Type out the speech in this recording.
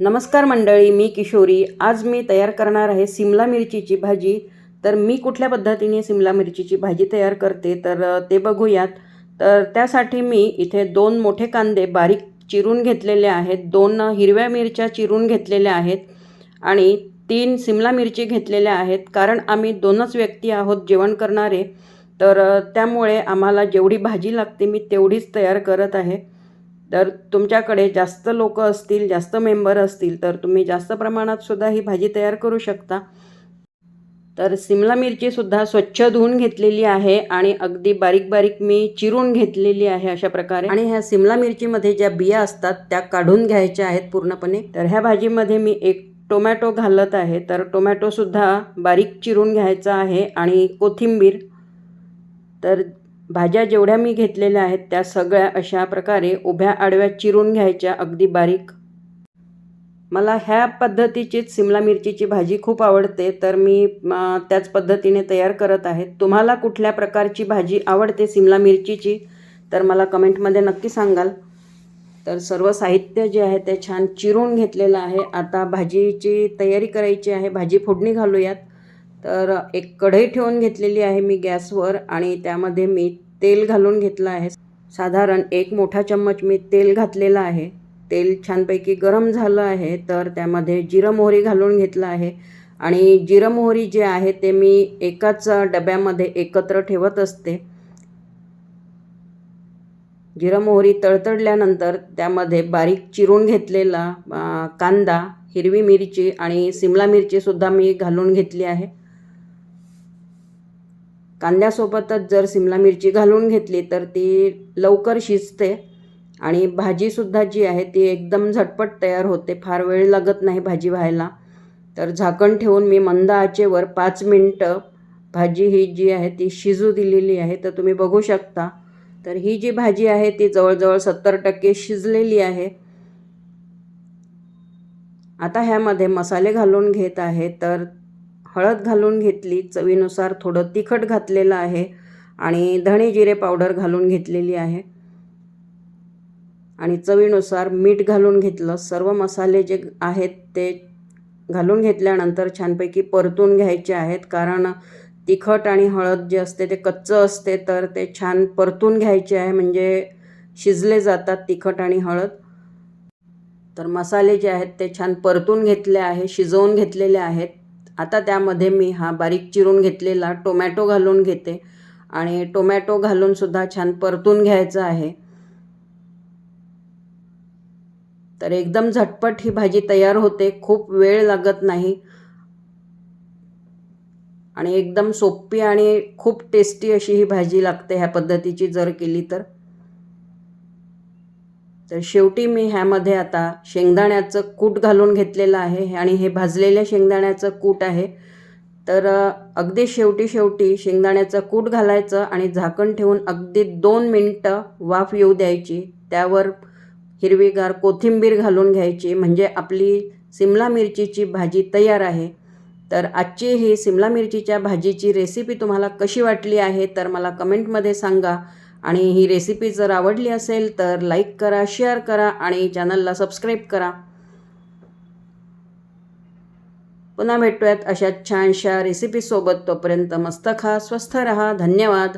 नमस्कार मंडळी मी किशोरी. आज मी तयार करणार आहे सिमला मिरचीची भाजी. तर मी कुठल्या पद्धतीने सिमला मिरचीची भाजी तयार करते तर ते बघूयात. तर त्यासाठी मी इथे दोन मोठे कांदे बारीक चिरून घेतलेले आहेत. दोन हिरव्या मिरच्या चिरून घेतलेल्या आहेत आणि तीन सिमला मिरची घेतलेल्या आहेत. कारण आम्ही दोनच व्यक्ती आहोत जेवण करणारे तर त्यामुळे आम्हाला जेवढी भाजी लागते मी तेवढीच तयार करत आहे. तर तुमच्याकडे जास्त लोक असतील जास्त मेंबर असतील तर तुम्ही जास्त प्रमाणात सुद्धा ही भाजी तयार करू शकता. तर सिमला मिरचीसुद्धा स्वच्छ धुवून घेतलेली आहे आणि अगदी बारीक बारीक मी चिरून घेतलेली आहे अशा प्रकारे. आणि ह्या सिमला मिरचीमध्ये ज्या बिया असतात त्या काढून घ्यायच्या आहेत पूर्णपणे. तर ह्या भाजीमध्ये मी एक टोमॅटो घालत आहे तर टोमॅटोसुद्धा बारीक चिरून घ्यायचा आहे आणि कोथिंबीर. तर भाज्या जेवढ्या मी घेतलेल्या आहेत त्या सगळ्या अशा प्रकारे उभ्या आडव्या चिरून घ्यायच्या अगदी बारीक. मला ह्या पद्धतीचीच सिमला मिरचीची भाजी खूप आवडते तर मी त्याच पद्धतीने तयार करत आहे. तुम्हाला कुठल्या प्रकारची भाजी आवडते सिमला मिरचीची तर मला कमेंटमध्ये नक्की सांगाल. तर सर्व साहित्य जे आहे ते छान चिरून घेतलेलं आहे. आता भाजीची तयारी करायची आहे भाजी फोडणी घालूयात. तर एक कढई ठेवून घेतलेली आहे मी गॅसवर आणि त्यामध्ये मी तेल घालून घेतलं आहे. साधारण एक मोठा चम्मच मी तेल घातलेलं आहे. तेल छानपैकी गरम झालं आहे तर त्यामध्ये जिरं मोहरी घालून घेतलं आहे. आणि जिरं मोहरी जे आहे ते मी एकाच डब्यामध्ये एकत्र ठेवत असते. जिरं मोहरी तळतळल्यानंतर त्यामध्ये बारीक चिरून घेतलेला कांदा हिरवी मिरची आणि सिमला मिरचीसुद्धा मी घालून घेतली आहे. कांद्यासोबतच जर सिमला मिरची घालून घेतली तर ती लवकर शिजते आणि भाजीसुद्धा जी आहे ती एकदम झटपट तयार होते. फार वेळ लागत नाही भाजी व्हायला. तर झाकण ठेवून मी मंद आचेवर पाच मिनटं भाजी ही जी आहे ती शिजू दिलेली आहे. तर तुम्ही बघू शकता. तर ही जी भाजी आहे ती जवळजवळ सत्तर टक्के शिजलेली आहे. आता ह्यामध्ये मसाले घालून घेत आहे. तर हळद घालून घेतली चवीनुसार थोडं तिखट घातलेलं आहे आणि धणे जिरे पावडर घालून घेतलेली आहे. आणि चवीनुसार मीठ घालून घेतलं. सर्व मसाले जे आहेत ते घालून घेतल्यानंतर छानपैकी परतून घ्यायचे आहेत. कारण तिखट आणि हळद जे असते ते कच्चं असते तर ते छान परतून घ्यायचे आहे. म्हणजे शिजले जातात तिखट आणि हळद. तर मसाले जे आहेत ते छान परतून घेतले आहे शिजवून घेतलेले आहेत. आता त्यामध्ये मी हा बारीक चिरून घेतलेला टोमॅटो घालून घेते. आणि टोमॅटो घालूनसुद्धा छान परतून घ्यायचं आहे. तर एकदम झटपट ही भाजी तयार होते. खूप वेळ लागत नाही. आणि एकदम सोपी आणि खूप टेस्टी अशी ही भाजी लागते ह्या पद्धतीची जर केली तर. तर शेवटी मी ह्यामध्ये आता शेंगदाण्याचं कूट घालून घेतलेलं आहे आणि हे भाजलेल्या शेंगदाण्याचं कूट आहे. तर अगदी शेवटी शेवटी शेंगदाण्याचं कूट घालायचं आणि झाकण ठेवून अगदी दोन मिनटं वाफ येऊ द्यायची. त्यावर हिरवीगार कोथिंबीर घालून घ्यायची. म्हणजे आपली सिमला मिरचीची भाजी तयार आहे. तर आजची ही सिमला मिरचीच्या भाजीची रेसिपी तुम्हाला कशी वाटली आहे तर मला कमेंटमध्ये सांगा. आणि ही रेसिपी जर आवडली असेल तर लाईक करा शेअर करा आणि चॅनलला सबस्क्राईब करा. पुन्हा भेटूयात अशा छानशा रेसिपीसोबत तोपर्यंत मस्त खा स्वस्थ रहा. धन्यवाद.